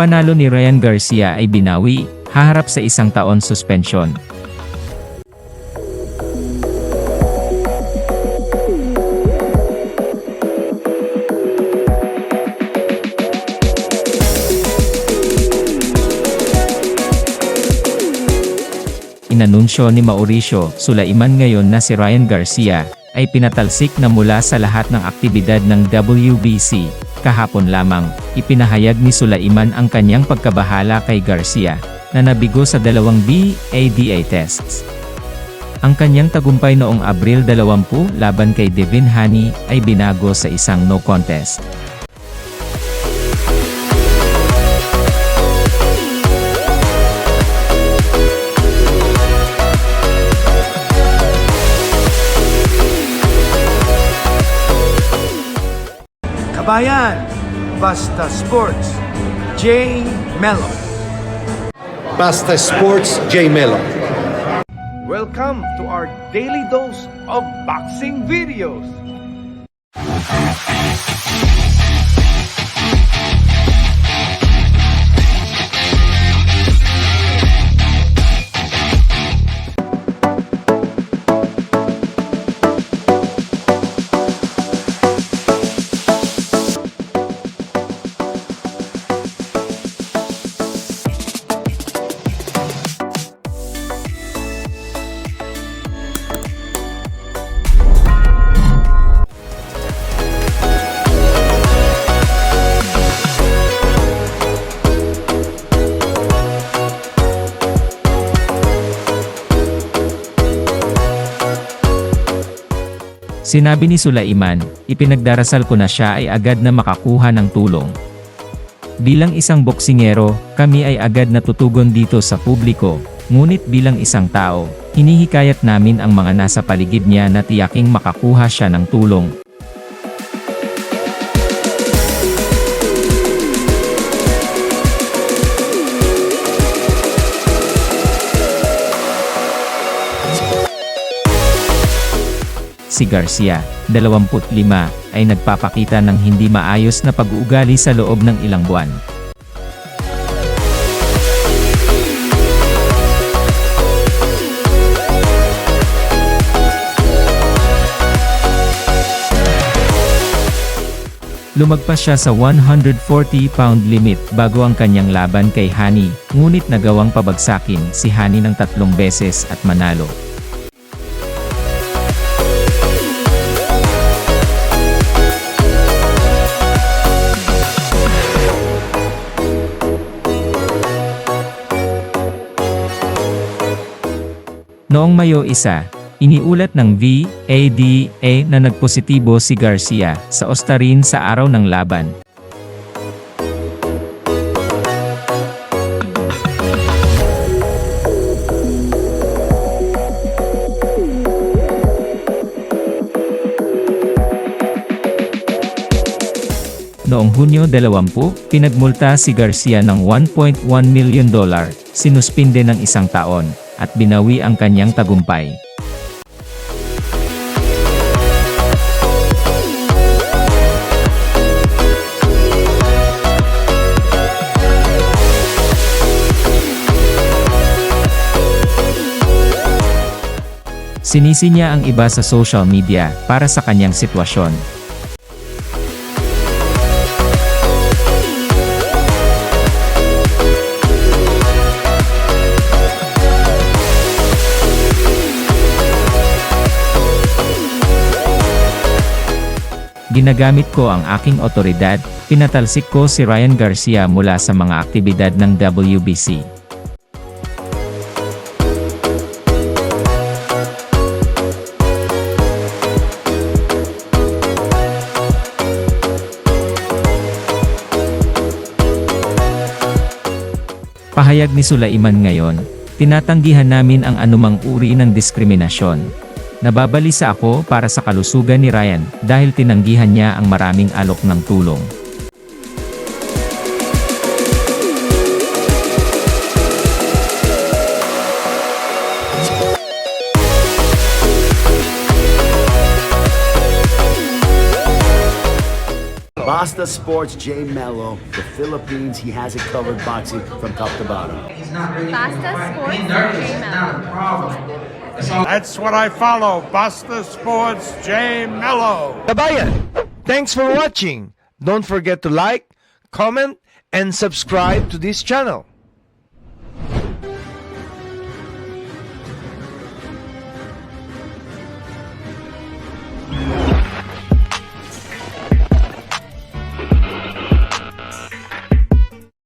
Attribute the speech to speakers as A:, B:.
A: Panalo ni Ryan Garcia ay binawi, haharap sa isang taon suspensyon. Inanunsyo ni Mauricio Sulaiman ngayon na si Ryan Garcia ay pinatalsik na mula sa lahat ng aktibidad ng WBC. Kahapon lamang, ipinahayag ni Sulaiman ang kanyang pagkabahala kay Garcia na nabigo sa dalawang BADA tests. Ang kanyang tagumpay noong Abril 20 laban kay Devin Haney ay binago sa isang no contest.
B: Kabayan, Basta Sports, J. Mello.
C: Basta Sports J Melo.
B: Welcome to our daily dose of boxing videos.
A: Sinabi ni Sulaiman, ipinagdarasal ko na siya ay agad na makakuha ng tulong. Bilang isang boksingero, kami ay agad natutugon dito sa publiko, ngunit bilang isang tao, hinihikayat namin ang mga nasa paligid niya na tiyaking makakuha siya ng tulong. Si Garcia, 25, ay nagpapakita ng hindi maayos na pag-uugali sa loob ng ilang buwan. Lumagpas siya sa 140-pound limit bago ang kanyang laban kay Hani, ngunit nagawang pabagsakin si Hani ng tatlong beses at manalo. Noong Mayo 1, iniulat ng VADA na nagpositibo si Garcia sa Ostarin sa araw ng laban. Noong Hunyo 20, pinagmulta si Garcia ng 1.1 million dollar, sinuspinde ng isang taon, at binawi ang kanyang tagumpay. Sinisi niya ang iba sa social media para sa kanyang sitwasyon. Ginagamit ko ang aking otoridad, pinatalsik ko si Ryan Garcia mula sa mga aktibidad ng WBC. Pahayag ni Sulaiman ngayon, tinatanggihan namin ang anumang uri ng diskriminasyon. Nababalisa ako para sa kalusugan ni Ryan dahil tinanggihan niya ang maraming alok ng tulong.
D: Basta Sports J Mello, the Philippines, he has it covered boxing from top to bottom.
E: Basta Sports J Mello.
F: That's what I follow. Buster Sports J Mello.
B: Kabayan, thanks for watching. Don't forget to like, comment, and subscribe to this channel.